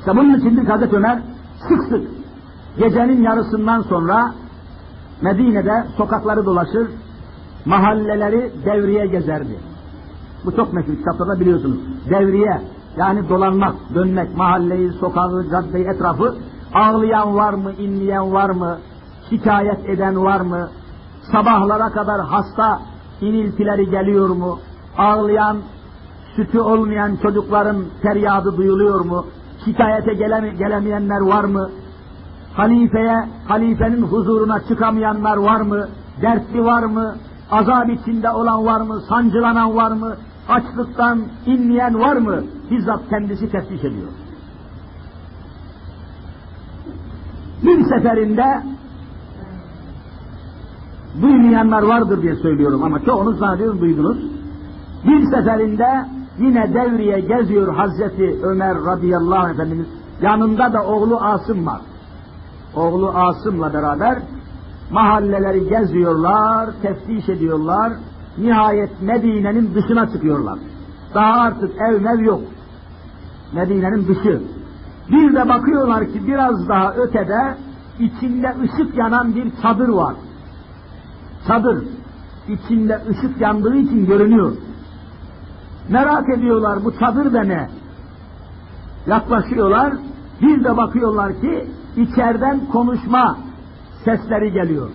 İşte bunun içindir Hazreti Ömer sık sık gecenin yarısından sonra Medine'de sokakları dolaşır, mahalleleri devriye gezerdi. Bu çok meşhur kitaplarda biliyorsunuz. Devriye yani dolanmak, dönmek, mahalleyi, sokağı, caddeyi, etrafı ağlayan var mı, inleyen var mı, şikayet eden var mı, sabahlara kadar hasta iniltileri geliyor mu, ağlayan, sütü olmayan çocukların feryadı duyuluyor mu, şikayete geleme, gelemeyenler var mı, halifeye, halifenin huzuruna çıkamayanlar var mı, dertli var mı, azap içinde olan var mı, sancılanan var mı, açlıktan inleyen var mı, bizzat kendisi teftiş ediyor. Bir seferinde duymayanlar vardır diye söylüyorum ama çoğunuz zannediyorum duydunuz. Bir seferinde yine devriye geziyor Hazreti Ömer radıyallahu anh efendimiz. Yanında da oğlu Asım var. Oğlu Asım'la beraber mahalleleri geziyorlar, teftiş ediyorlar. Nihayet Medine'nin dışına çıkıyorlar. Daha artık ev mev yok. Medine'nin dışı. Bir de bakıyorlar ki biraz daha ötede içinde ışık yanan bir çadır var. Çadır. içinde ışık yandığı için görünüyor. Merak ediyorlar bu çadır da ne? Yaklaşıyorlar. Bir de bakıyorlar ki içeriden konuşma sesleri geliyor.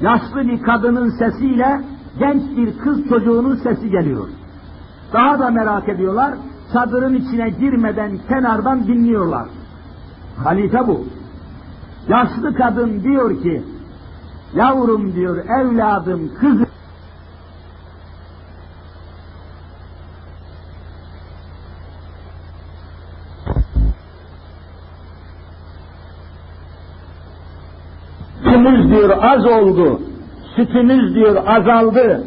Yaşlı bir kadının sesiyle genç bir kız çocuğunun sesi geliyor. Daha da merak ediyorlar. Çadırın içine girmeden kenardan dinliyorlar. Halife bu. Yaşlı kadın diyor ki, yavrum diyor, evladım, kızım, sütümüz diyor az oldu, sütümüz diyor azaldı.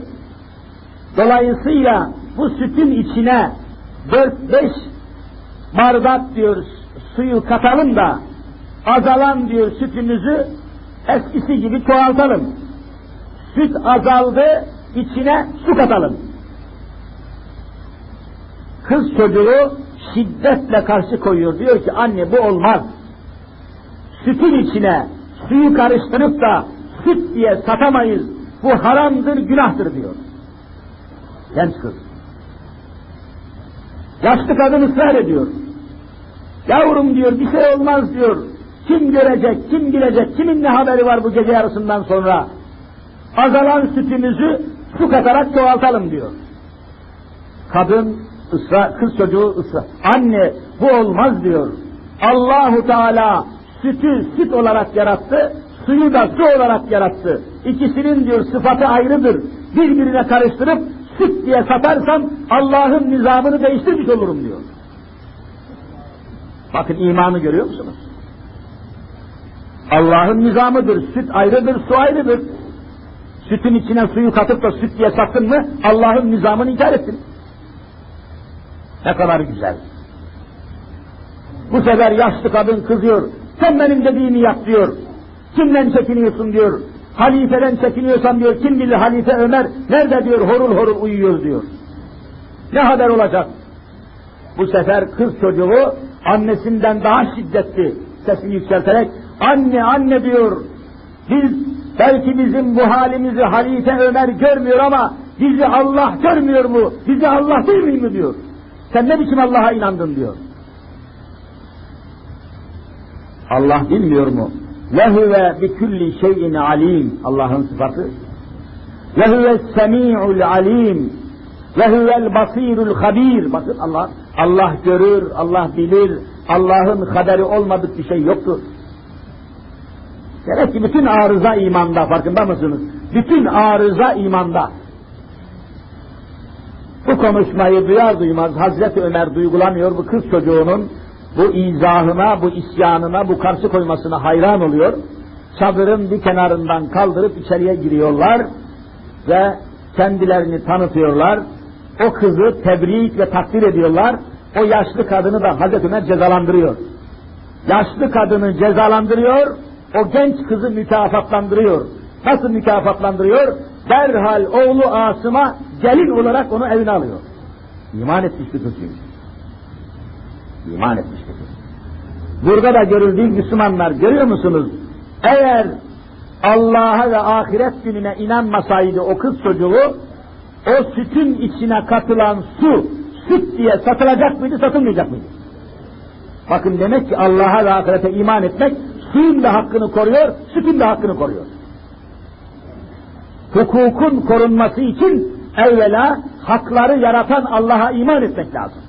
Dolayısıyla bu sütün içine dört beş bardak diyor suyu katalım da azalan diyor sütümüzü eskisi gibi çoğaltalım. Süt azaldı, içine su katalım. Kız çocuğu şiddetle karşı koyuyor. Diyor ki anne bu olmaz. Sütün içine suyu karıştırıp da süt diye satamayız. Bu haramdır, günahtır diyor. Genç kız. Yaşlı kadın ısrar ediyor. Yavrum diyor bir şey olmaz diyor. Kim görecek, kim bilecek, kimin ne haberi var bu gece yarısından sonra? Azalan sütümüzü su katarak çoğaltalım diyor. Kadın ısrar, kız çocuğu ısrar. Anne bu olmaz diyor. Allahu Teala sütü süt olarak yarattı, suyu da su olarak yarattı. İkisinin diyor sıfatı ayrıdır. Birbirine karıştırıp süt diye satarsam Allah'ın nizamını değiştirmiş olurum diyor. Bakın imanı görüyor musunuz? Allah'ın nizamıdır. Süt ayrıdır, su ayrıdır. Sütün içine suyu katıp da süt diye sattın mı Allah'ın nizamını inkar ettin. Ne kadar güzel. Bu sefer yaşlı kadın kızıyor. Sen benim dediğimi yap diyor. Kimden çekiniyorsun diyor. Halifeden çekiniyorsan diyor. Kim bilir halife Ömer nerede diyor horul horul uyuyor diyor. Ne haber olacak? Bu sefer kız çocuğu annesinden daha şiddetli sesini yükselterek anne anne diyor. Biz belki bizim bu halimizi halife Ömer görmüyor ama bizi Allah görmüyor mu? Bizi Allah değil mi diyor. Sen ne biçim Allah'a inandın diyor. Allah bilmiyor mu? Ve huve bi kulli şeyin alim. Allah'ın sıfatı. Ve huve semi'ul alim. Ve huvel basirul habir. Bakın Allah, Allah görür, Allah bilir. Allah'ın haberi olmadık bir şey yoktur. Demek ki bütün arıza imanda, farkında mısınız? Bütün arıza imanda. Bu konuşmayı duyar duymaz Hazreti Ömer duygulanıyor bu kız çocuğunun bu izahına, bu isyanına, bu karşı koymasına hayran oluyor. Çadırın bir kenarından kaldırıp içeriye giriyorlar ve kendilerini tanıtıyorlar. O kızı tebrik ve takdir ediyorlar. O yaşlı kadını da Hazreti Ömer cezalandırıyor. Yaşlı kadını cezalandırıyor, o genç kızı mükafatlandırıyor. Nasıl mükafatlandırıyor? Derhal oğlu Asım'a gelin olarak onu evine alıyor. İman etmiş bir kız çünkü. İman etmiştir. Burada da görüldüğü Müslümanlar görüyor musunuz? Eğer Allah'a ve ahiret gününe inanmasaydı o kız çocuğu, o sütün içine katılan su, süt diye satılacak mıydı, satılmayacak mıydı? Bakın demek ki Allah'a ve ahirete iman etmek, suyun da hakkını koruyor, sütün de hakkını koruyor. Hukukun korunması için evvela hakları yaratan Allah'a iman etmek lazım.